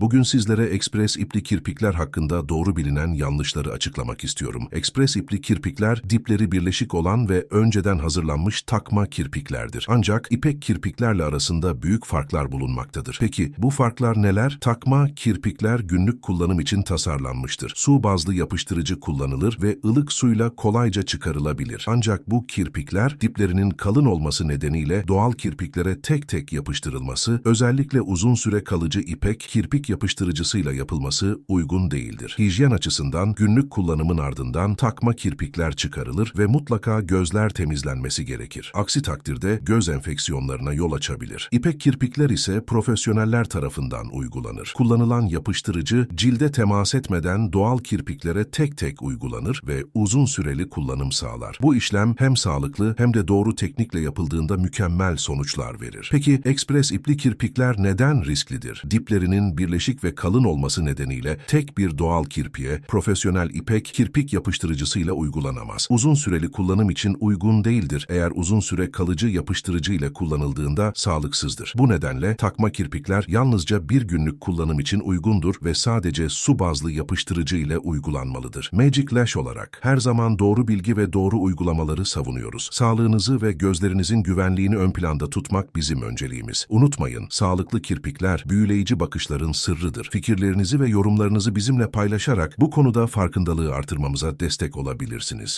Bugün sizlere ekspres ipli kirpikler hakkında doğru bilinen yanlışları açıklamak istiyorum. Ekspres ipli kirpikler dipleri birleşik olan ve önceden hazırlanmış takma kirpiklerdir. Ancak ipek kirpiklerle arasında büyük farklar bulunmaktadır. Peki bu farklar neler? Takma kirpikler günlük kullanım için tasarlanmıştır. Su bazlı yapıştırıcı kullanılır ve ılık suyla kolayca çıkarılabilir. Ancak bu kirpikler diplerinin kalın olması nedeniyle doğal kirpiklere tek tek yapıştırılması, özellikle uzun süre kalıcı ipek kirpik yapıştırıcısıyla yapılması uygun değildir. Hijyen açısından günlük kullanımın ardından takma kirpikler çıkarılır ve mutlaka gözler temizlenmesi gerekir. Aksi takdirde göz enfeksiyonlarına yol açabilir. İpek kirpikler ise profesyoneller tarafından uygulanır. Kullanılan yapıştırıcı cilde temas etmeden doğal kirpiklere tek tek uygulanır ve uzun süreli kullanım sağlar. Bu işlem hem sağlıklı hem de doğru teknikle yapıldığında mükemmel sonuçlar verir. Peki ekspres ipli kirpikler neden risklidir? Diplerinin birleşik ve kalın olması nedeniyle tek bir doğal kirpiğe profesyonel ipek kirpik yapıştırıcısıyla uygulanamaz. Uzun süreli kullanım için uygun değildir. Eğer uzun süre kalıcı yapıştırıcı ile kullanıldığında sağlıksızdır. Bu nedenle takma kirpikler yalnızca bir günlük kullanım için uygundur ve sadece su bazlı yapıştırıcı ile uygulanmalıdır. Magic Lash olarak her zaman doğru bilgi ve doğru uygulamaları savunuyoruz. Sağlığınızı ve gözlerinizin güvenliğini ön planda tutmak bizim önceliğimiz. Unutmayın, sağlıklı kirpikler büyüleyici bakışların sırrıdır. Fikirlerinizi ve yorumlarınızı bizimle paylaşarak bu konuda farkındalığı artırmamıza destek olabilirsiniz.